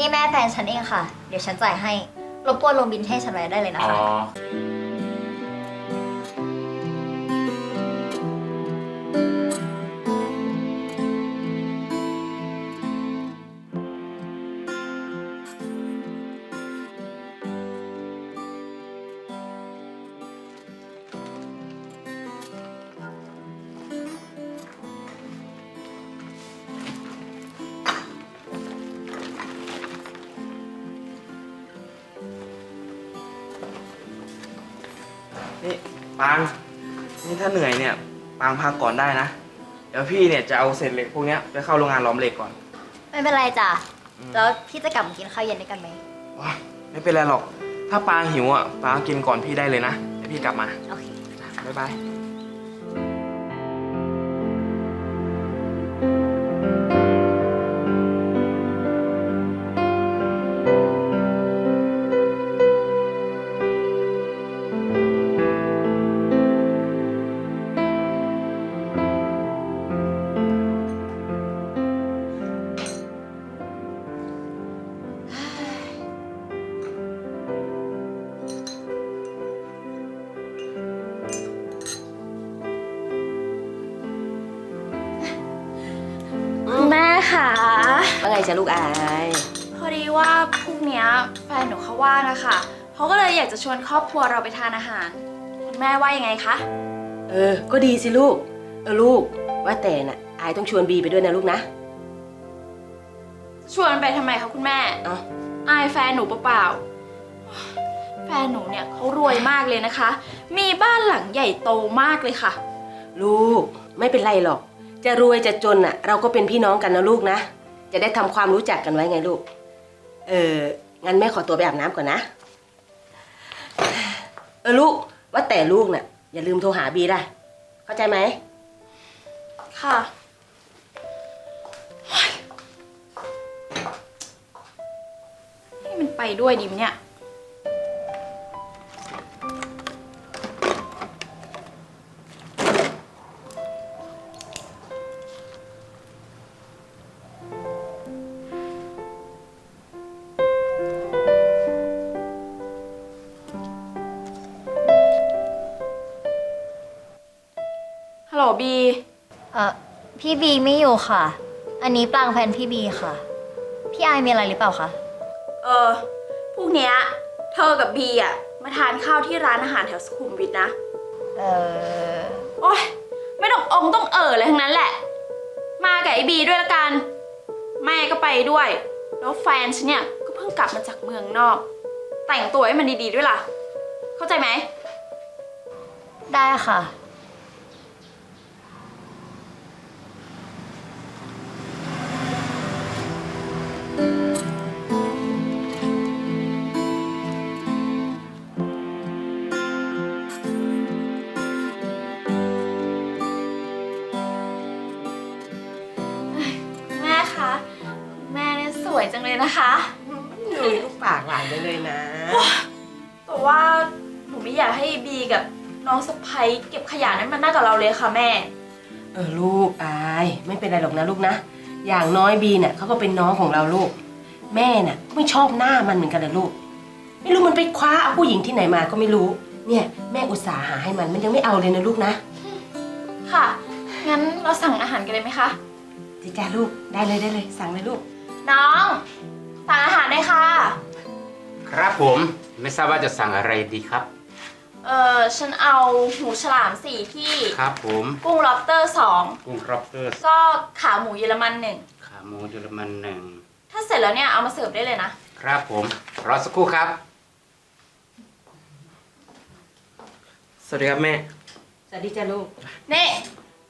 นี่แม่แฟนฉันเองค่ะ เดี๋ยวฉันจ่ายให้ รบกวนลงบินให้ฉันไว้ได้เลยนะอ๋อ คะ นี่ปาง นี่ถ้าเหนื่อยเนี่ย ปางพักก่อนได้นะ เดี๋ยวพี่เนี่ยจะเอาเศษเหล็กพวกเนี้ยไปเข้าโรงงานหล้อมเหล็กก่อน ไม่เป็นไรจ้ะอืมแล้วพี่จะกลับมากินข้าวเย็นด้วยกันไหมว้าไม่เป็นไรหรอก ถ้าปางหิวอะ ปางกินก่อนพี่ได้เลยนะ เดี๋ยวพี่กลับมา โอเค บ๊ายบาย จ๊ะลูกอาย พอดีว่าพรุ่งเนี้ยแฟนหนูเขาว่างอะค่ะเขาก็เลยอยากจะชวนครอบครัวเราไปทานอาหาร คุณแม่ว่ายังไงคะ เออ ก็ดีสิลูก เออลูก ว่าแต่น่ะอายต้องชวนบีไปด้วยนะลูกนะ ชวนไปทำไมคะคุณแม่เอ้า อายแฟนหนูเปล่าๆแฟนหนูเนี่ยเขารวยมากเลยนะคะ มีบ้านหลังใหญ่โตมากเลยค่ะ ลูก ไม่เป็นไรหรอก จะรวยจะจนน่ะ เราก็เป็นพี่น้องกันนะลูกนะ จะได้ทำความรู้จักกันไว้ไงลูก เออ งั้นแม่ขอตัวไปอาบน้ำก่อนนะ เออลูก ว่าแต่ลูกน่ะ อย่าลืมโทรหาบีล่ะ เข้าใจไหม ค่ะให้มันไปด้วยดิมเนี่ย บี เออพี่บีไม่อยู่ค่ะ อันนี้ปลางแฟนพี่บีค่ะ พี่อายมีอะไรหรือเปล่าคะ เออพรุ่งเนี้ย เธอกับบีอะ มาทานข้าวที่ร้านอาหารแถวสุขุมวิทนะ เออโอ๊ย ไม่ต้ององค์ต้องเอ่อเลยทั้งนั้นแหละ มากับไอ้บีด้วยละกัน แม่ก็ไปด้วย แล้วแฟนฉันเนี่ย ก็เพิ่งกลับมาจากเมืองนอก แต่งตัวให้มันดีๆด้วยล่ะ เข้าใจไหม ได้ค่ะ หนูลูกปากหลานได้เลยนะ แต่ว่าหนูไม่อยากให้บีกับน้องสะพ้ยเก็บขยะนั้นมานั่งกับเราเลยค่ะแม่ เออลูกอายไม่เป็นไรหรอกนะลูกนะ อย่างน้อยบีเนี่ยเขาก็เป็นน้องของเราลูก แม่น่ะก็ไม่ชอบหน้ามันเหมือนกันเลยลูก ไม่รู้มันไปคว้าเอาผู้หญิงที่ไหนมาก็ไม่รู้ เนี่ยแม่อุตส่าห์หาให้มันมันยังไม่เอาเลยนะลูกนะค่ะ งั้นเราสั่งอาหารกันเลยไหมคะจิจ้าลูกได้เลยได้เลยสั่งเลยลูก น้อง สั่งอาหารได้ค่ะ ครับผมไม่ทราบว่าจะสั่งอะไรดีครับ เออฉันเอาหมูฉลามสี่ที่ ครับผมกุ้งล็อบสเตอร์สองกุ้งครอบเตอร์ก็ขาหมูเยอรมันหนึ่งขาหมูเยอรมันหนึ่งถ้าเสร็จแล้วเนี่ยเอามาเสิร์ฟได้เลยนะ ครับผมรอสักครู่ครับ สวัสดีครับแม่ สวัสดีจ้าลูก เน่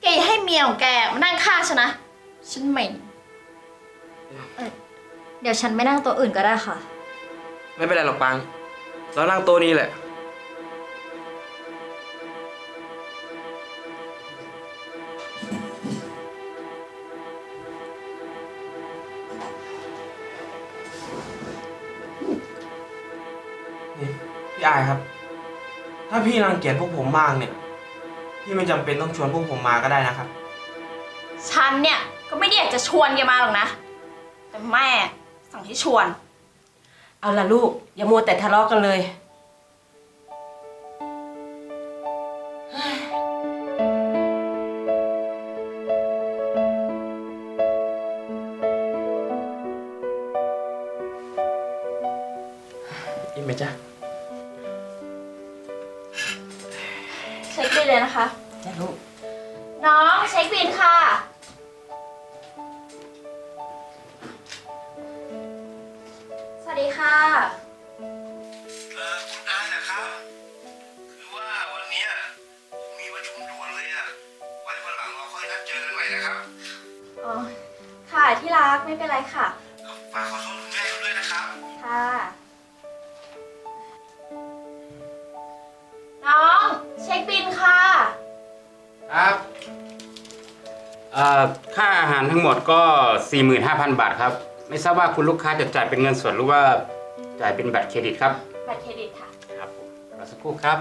แกอย่าให้เมียของแกมานั่งข้างฉันนะ ฉันเหม็นเดี๋ยวฉันไม่นั่งโต๊ะอื่นก็ได้ค่ะ ไม่เป็นไรหรอกปางเรานั่งโต๊ะนี้แหละ นี่พี่อายครับ ถ้าพี่รังเกียจพวกผมมากเนี่ย พี่ไม่จำเป็นต้องชวนพวกผมมาก็ได้นะครับ ฉันเนี่ย ก็ไม่ได้อยากจะชวนแกมาหรอกนะ แต่แม่สั่งให้ชวน เอาละลูก อย่ามัวแต่ทะเลาะกันเลย ค่ะ เออคุณอานะครับ คือว่าวันเนี้ยผมมีประชุมด่วนเลยอะไว้วันหลังเราค่อยนัดเจอกันใหม่นะครับอ๋อ ค่ะที่รักไม่เป็นไรค่ะ ฝากขอโทษคุณแม่ด้วยนะครับ ค่ะ น้อง เช็คบินค่ะ ครับเอ่อค่าอาหารทั้งหมดก็ 45,000 บาทครับ ไม่ทราบว่าคุณลูกค้าจะจ่ายเป็นเงินสดหรือว่าจ่ายเป็นบัตรเครดิตครับ บัตรเครดิตค่ะ ครับผมรอสักครู่ครับ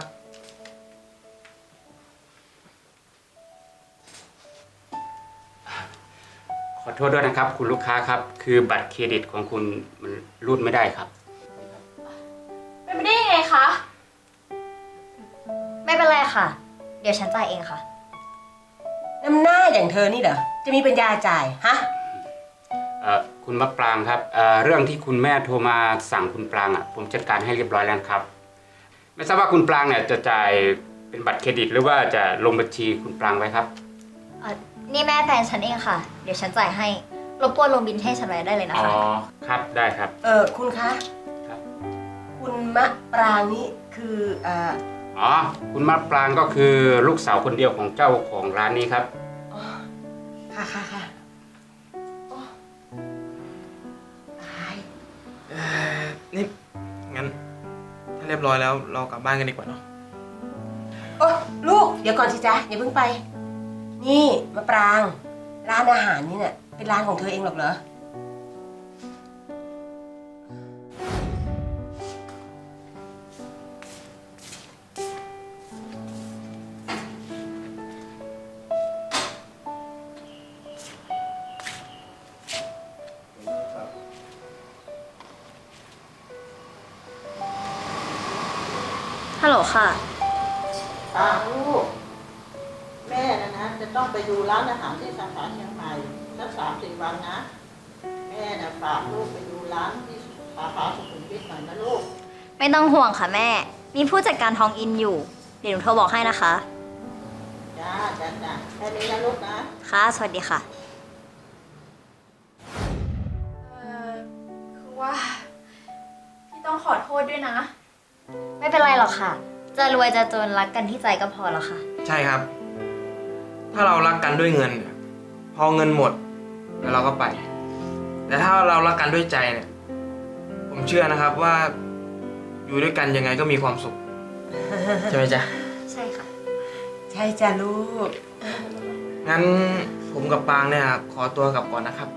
ขอโทษด้วยนะครับ คุณลูกค้าครับ คือบัตรเครดิตของคุณมันรูดไม่ได้ครับ เป็นไปได้ยังไงคะ ไม่เป็นไรค่ะ เดี๋ยวฉันจ่ายเองค่ะ น้ำหน้าอย่างเธอนี่เหรอ จะมีปัญญาจ่าย ฮะ เอ่อ คุณมะปรางครับเอ่อเรื่องที่คุณแม่โทรมาสั่งคุณปรางอะผมจัดการให้เรียบร้อยแล้วครับ ไม่ทราบว่าคุณปรางเนี่ยจะจ่ายเป็นบัตรเครดิต หรือว่าจะลงบัญชีคุณปรางไว้ครับ เอ่อนี่แม่แฟนฉันเองค่ะ เดี๋ยวฉันจ่ายให้ รบกวนลงบินให้ฉันไว้ได้เลยนะอ๋อคะ ครับได้ครับ เออคุณคะครับ คุณมะปรางนี่คือเอ่ออ๋อคุณมะปรางก็คือลูกสาวคนเดียวของเจ้าของร้านนี้ครับ อ๋อค่ะค่ะค่ะ นี่ งั้น ถ้าเรียบร้อยแล้วเรากลับบ้านกันดีกว่าเนาะโอ้ลูก เดี๋ยวก่อนสิจ๊ะอย่าเพิ่งไป นี่มะปราง ร้านอาหารนี่เนี่ยเป็นร้านของเธอเองหรอกเหรอ ฮัลโหลค่ะ ป้าลูกแม่นะนะจะต้องไปดูร้านอาหารที่สาขาเชียงใหม่สักสามสี่วันนะ แม่นะฝากลูกไปดูร้านที่สาขาสุขุมวิทหน่อยนะลูก ไม่ต้องห่วงค่ะแม่ มีผู้จัดการทองอินอยู่ เดี๋ยวหนูโทรบอกให้นะคะ จ้าจ้าจ้าแค่นี้นะลูกนะ ค่ะ สวัสดีค่ะ เออคือว่า พี่ต้องขอโทษด้วยนะ ไม่เป็นไรหรอกค่ะ จะรวยจะจนรักกันที่ใจก็พอแล้วค่ะ ใช่ครับ ถ้าเรารักกันด้วยเงินเนี่ยพอเงินหมดแล้วเราก็ไป แต่ถ้าเรารักกันด้วยใจเนี่ย ผมเชื่อนะครับว่า อยู่ด้วยกันยังไงก็มีความสุข ใช่ไหมจ๊ะ ใช่ค่ะ ใช่จ้ะลูก งั้นผมกับปางเนี่ยขอตัวกลับก่อนนะครับ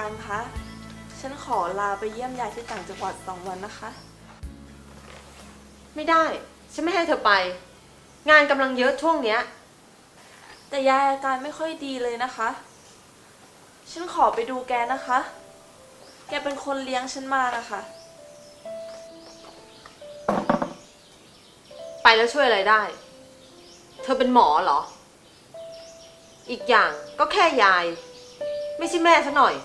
การคะ ฉันขอลาไปเยี่ยมยายที่ต่างจังหวัดสองวันนะคะ ไม่ได้ ฉันไม่ให้เธอไป งานกำลังเยอะช่วงเนี้ย แต่ยายอาการไม่ค่อยดีเลยนะคะ ฉันขอไปดูแกนะคะ แกเป็นคนเลี้ยงฉันมานะคะ ไปแล้วช่วยอะไรได้ เธอเป็นหมอเหรอ อีกอย่างก็แค่ยาย ไม่ใช่แม่ซะหน่อย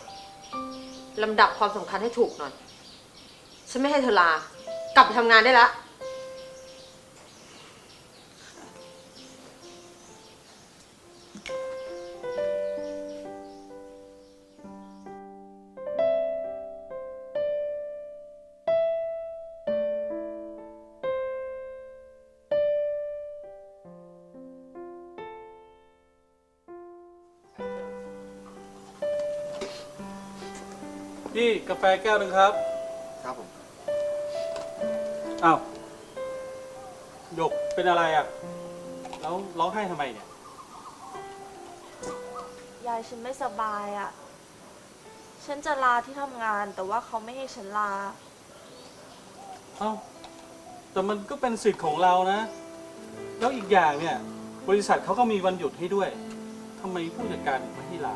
ลำดับความสำคัญให้ถูกหน่อย ฉันไม่ให้เธอลา กลับไปทำงานได้แล้ว พี่กาแฟแก้วหนึ่งครับ ครับผม อ้าวหยกเป็นอะไรอะ แล้วร้องไห้ทำไมเนี่ย ยายฉันไม่สบายอะ่ะ ฉันจะลาที่ทำงานแต่ว่าเขาไม่ให้ฉันลา เอ้า แต่มันก็เป็นสิทธิ์ของเรานะ แล้วอีกอย่างเนี่ย บริษัทเขาก็มีวันหยุดให้ด้วยทำไมผู้จัดการถึงไม่ให้ลา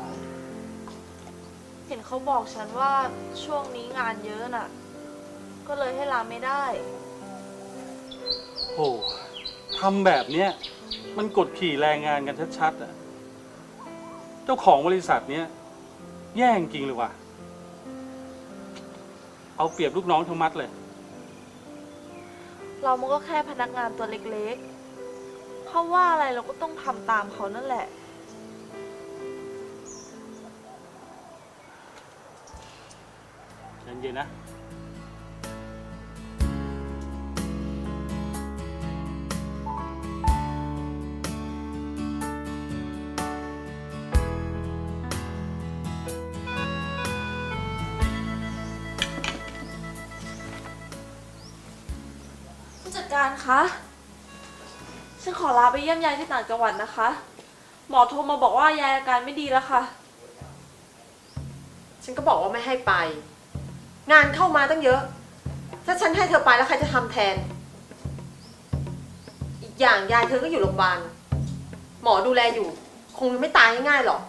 เห็นเขาบอกฉันว่าช่วงนี้งานเยอะน่ะ ก็เลยให้ลาไม่ได้ โอ้ทำแบบเนี้ยมันกดขี่แรงงานกันชัดๆอะ เจ้าของบริษัทเนี้ยแย่งจริงเลยว่ะ เอาเปรียบลูกน้องทั้งมัดเลย เรามันก็แค่พนักงานตัวเล็กๆ เขาว่าอะไรเราก็ต้องทำตามเขานั่นแหละ เย็นๆนะผู้จัดการคะ ฉันขอลาไปเยี่ยมยายที่ต่างจังหวัดนะคะ หมอโทรมาบอกว่ายายอาการไม่ดีแล้วค่ะ ฉันก็บอกว่าไม่ให้ไป งานเข้ามาตั้งเยอะ ถ้าฉันให้เธอไปแล้วใครจะทำแทน อีกอย่างยายเธอก็อยู่โรงพยาบาล หมอดูแลอยู่ คงไม่ตายง่ายๆหรอก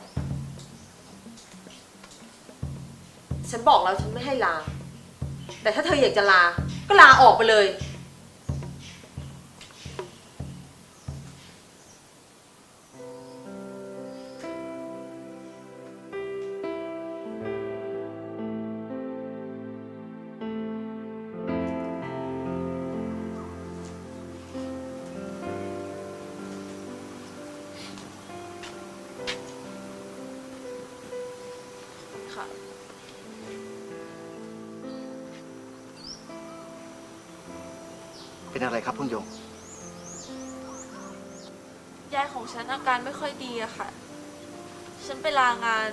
ฉันบอกแล้วฉันไม่ให้ลา แต่ถ้าเธออยากจะลา ก็ลาออกไปเลย เป็นอะไรครับคุณหยกยายของฉันอาการไม่ค่อยดีอะค่ะ ฉันไปลางาน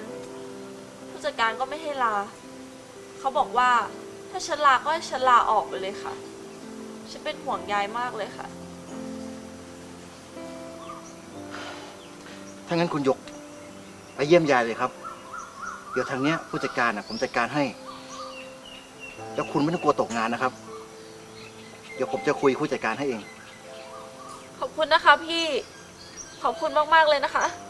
ผู้จัดการก็ไม่ให้ลา เขาบอกว่าถ้าฉันลาก็ให้ฉันลาออกไปเลยค่ะ ฉันเป็นห่วงยายมากเลยค่ะ ถ้างั้นคุณหยก ไปเยี่ยมยายเลยครับ เดี๋ยวทางเนี้ยผู้จัดการนะผมจัดการให้ แล้วคุณไม่ต้องกลัวตกงานนะครับ เดี๋ยวผมจะคุยผู้จัดการให้เอง ขอบคุณนะคะพี่ ขอบคุณมาก ๆ เลยนะคะค่ะ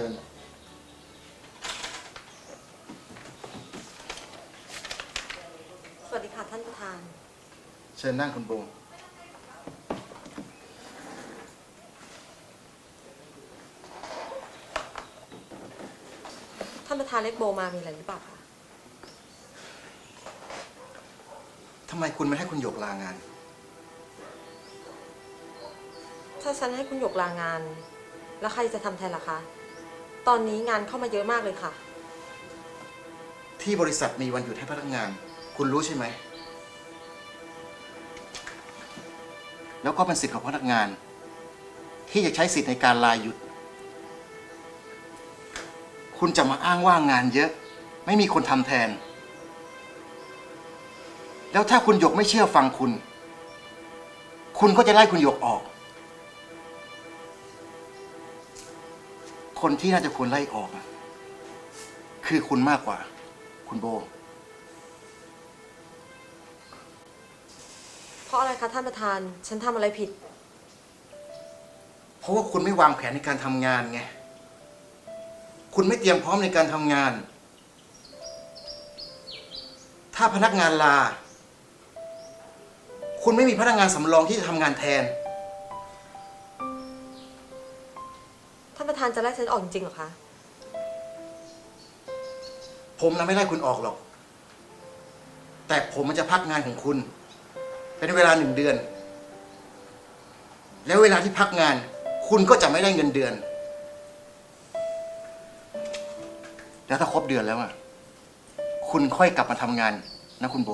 ชิญ สวัสดีค่ะท่านประธาน เชิญนั่งคุณโบท่านประธานเล็กโบมามีอะไรหรือเปล่าคะ ทำไมคุณไม่ให้คุณหยกลางาน ถ้าฉันให้คุณหยกลางาน แล้วใครจะทำแทนล่ะคะ ตอนนี้งานเข้ามาเยอะมากเลยค่ะ ที่บริษัทมีวันหยุดให้พนักงาน คุณรู้ใช่ไหม แล้วก็เป็นสิทธิ์ของพนักงาน ที่จะใช้สิทธิ์ในการลาหยุด คุณจะมาอ้างว่างานเยอะ ไม่มีคนทำแทน แล้วถ้าคุณหยกไม่เชื่อฟังคุณ คุณก็จะไล่คุณหยกออก คนที่น่าจะควรไล่ออกอะคือคุณมากกว่า คุณโบ เพราะอะไรคะท่านประธาน ฉันทำอะไรผิด เพราะว่าคุณไม่วางแผนในการทำงานไง คุณไม่เตรียมพร้อมในการทำงาน ถ้าพนักงานลา คุณไม่มีพนักงานสำรองที่จะทำงานแทน ท่านประธานจะไล่ฉันออกจริงๆเหรอคะ ผมนะไม่ไล่คุณออกหรอก แต่ผมมันจะพักงานของคุณ เป็นเวลาหนึ่งเดือน แล้วเวลาที่พักงาน คุณก็จะไม่ได้เงินเดือน แล้วถ้าครบเดือนแล้วอะ คุณค่อยกลับมาทำงานนะคุณโบ